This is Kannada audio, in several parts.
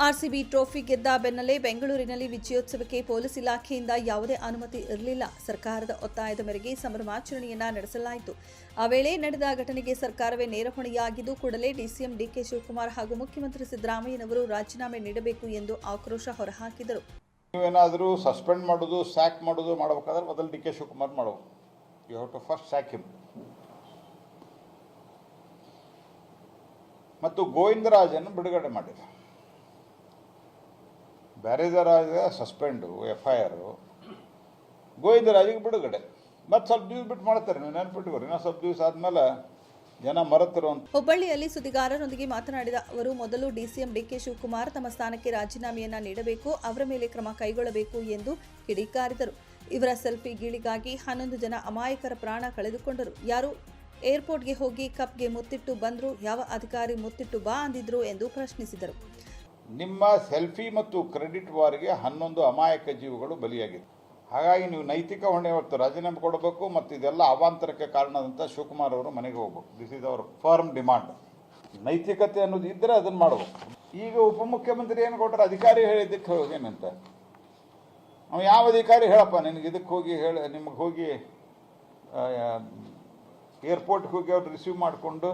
ಆರ್ಸಿಬಿ ಟ್ರೋಫಿ ಗೆದ್ದ ಬೆನ್ನಲ್ಲೇ ಬೆಂಗಳೂರಿನಲ್ಲಿ ವಿಜಯೋತ್ಸವಕ್ಕೆ ಪೊಲೀಸ್ ಇಲಾಖೆಯಿಂದ ಯಾವುದೇ ಅನುಮತಿ ಇರಲಿಲ್ಲ. ಸರ್ಕಾರದ ಒತ್ತಾಯದ ಮೇರೆಗೆ ಸಂಭ್ರಮಾಚರಣೆಯನ್ನ ನಡೆಸಲಾಯಿತು. ಆ ವೇಳೆ ನಡೆದ ಘಟನೆಗೆ ಸರ್ಕಾರವೇ ನೇರ ಹೊಣೆಯಾಗಿದ್ದು ಕೂಡಲೇ ಡಿಸಿಎಂ ಡಿಕೆ ಶಿವಕುಮಾರ್ ಹಾಗೂ ಮುಖ್ಯಮಂತ್ರಿ ಸಿದ್ದರಾಮಯ್ಯನವರು ರಾಜೀನಾಮೆ ನೀಡಬೇಕು ಎಂದು ಆಕ್ರೋಶ ಹೊರಹಾಕಿದರು. ನೀವೇನಾದರೂ ಸಸ್ಪೆಂಡ್ ಮಾಡೋದು, ಸ್ಯಾಕ್ ಮಾಡೋದು ಮಾಡಬೇಕಾದ್ರೆ ಮೊದಲು ಡಿ ಕೆ ಶಿವಕುಮಾರ್ ಮಾಡಬೇಕು ಫಸ್ಟ್ ಸ್ಯಾಕ್ ಹಿಮ್. ಮತ್ತು ಗೋವಿಂದರಾಜನ್ನು ಬಿಡುಗಡೆ ಮಾಡಿದೆ. ಬ್ಯಾರೇಜರಾಜ ಸಸ್ಪೆಂಡು ಎಫ್ ಐ ಆರು ಗೋವಿಂದರಾಜಿಗೆ ಬಿಡುಗಡೆ. ಮತ್ತೆ ಸ್ವಲ್ಪ ದಿವಸ ಬಿಟ್ಟು ಮಾಡ್ತಾರೆ, ನೀವು ನೆನ್ಪಿಟ್ಕೋರಿ ಇನ್ನೂ ಸ್ವಲ್ಪ ದಿವಸ ಆದಮೇಲೆ ಜನ ಮರೆತಿರುವಂಥ ಹುಬ್ಬಳ್ಳಿಯಲ್ಲಿ ಸುದ್ದಿಗಾರರೊಂದಿಗೆ ಮಾತನಾಡಿದ ಅವರು, ಮೊದಲು ಡಿಸಿಎಂ ಡಿಕೆ ಶಿವಕುಮಾರ್ ತಮ್ಮ ಸ್ಥಾನಕ್ಕೆ ರಾಜೀನಾಮೆಯನ್ನ ನೀಡಬೇಕು, ಅವರ ಮೇಲೆ ಕ್ರಮ ಕೈಗೊಳ್ಳಬೇಕು ಎಂದು ಕಿಡಿಕಾರಿದರು. ಇವರ ಸೆಲ್ಫಿ ಗೀಳಿಗಾಗಿ ಹನ್ನೊಂದು ಜನ ಅಮಾಯಕರ ಪ್ರಾಣ ಕಳೆದುಕೊಂಡರು. ಯಾರು? ಏರ್ಪೋರ್ಟ್ಗೆ ಹೋಗಿ ಕಪ್ಗೆ ಮುತ್ತಿಟ್ಟು ಬಂದ್ರು, ಯಾವ ಅಧಿಕಾರಿ ಮುತ್ತಿಟ್ಟು ಬಾ ಅಂದಿದ್ರು ಎಂದು ಪ್ರಶ್ನಿಸಿದರು. ನಿಮ್ಮ ಸೆಲ್ಫಿ ಮತ್ತು ಕ್ರೆಡಿಟ್ ವಾರ್ಗೆ ಹನ್ನೊಂದು ಅಮಾಯಕ ಜೀವಗಳು ಬಲಿಯಾಗಿದೆ. ಹಾಗಾಗಿ ನೀವು ನೈತಿಕ ಹೊಣೆ ಹೊತ್ತು ರಾಜೀನಾಮೆ ಕೊಡಬೇಕು ಮತ್ತು ಇದೆಲ್ಲ ಅವಾಂತರಕ್ಕೆ ಕಾರಣದಂತ ಶಿವಕುಮಾರ್ ಅವರು ಮನೆಗೆ ಹೋಗ್ಬೇಕು. This is our firm demand ನೈತಿಕತೆ ಅನ್ನೋದು ಇದ್ದರೆ ಅದನ್ನು ಮಾಡಬೇಕು. ಈಗ ಉಪಮುಖ್ಯಮಂತ್ರಿ ಏನು ಕೊಟ್ಟರೆ ಅಧಿಕಾರಿ ಹೇಳಿದ್ದಕ್ಕೆ ಹೋಗೇನಂತ ಅವ್ನು ಯಾವ ಅಧಿಕಾರಿ ಹೇಳಪ್ಪ? ನಿನಗೆ ಇದಕ್ಕೆ ಹೋಗಿ ಹೇಳಿ, ನಿಮಗೆ ಹೋಗಿ ಏರ್ಪೋರ್ಟ್ಗೆ ಹೋಗಿ ಅವ್ರು ರಿಸೀವ್ ಮಾಡಿಕೊಂಡು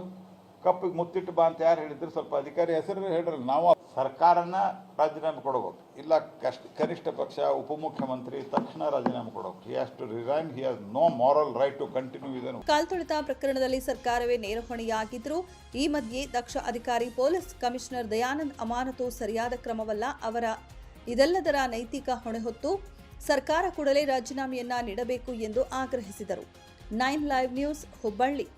ಕಪ್ಪಿಗೆ ಮುತ್ತಿಟ್ಟು ಬಾ ಅಂತ ಯಾರು ಹೇಳಿದ್ರು ಸ್ವಲ್ಪ ಅಧಿಕಾರಿ ಹೆಸರು ಹೇಳಿರಲ್ಲ ನಾವು ಸರ್ಕಾರನ ರಾಜೀನಾಮೆ ಕೊಡಬೇಕು. ಇಲ್ಲ ಕಷ್ಟ, ಕನಿಷ್ಠ ಪಕ್ಷ, ಉಪಮುಖ್ಯಮಂತ್ರಿ, ತಕ್ಷಣ ರಾಜೀನಾಮೆ ಕೊಡಬೇಕು. He has to resign he has no moral right to continue ಇದನ್ನು ಕಾಲ್ತೊಳಿತ ಪ್ರಕರಣದಲ್ಲಿ ಸರ್ಕಾರವೇ ನೇರ ಹೊಣೆಯಾಗಿದ್ರು, ಈ ಮಧ್ಯೆ ದಕ್ಷ ಅಧಿಕಾರಿ ಪೊಲೀಸ್ ಕಮಿಷನರ್ ದಯಾನಂದ್ ಅಮಾನತು ಸರಿಯಾದ ಕ್ರಮವಲ್ಲ. ಅವರ ಇದೆಲ್ಲದರ ನೈತಿಕ ಹೊಣೆ ಹೊತ್ತು ಸರ್ಕಾರ ಕೂಡಲೇ ರಾಜೀನಾಮೆಯನ್ನ ನೀಡಬೇಕು ಎಂದು ಆಗ್ರಹಿಸಿದರು. Nine live news, Hubballi.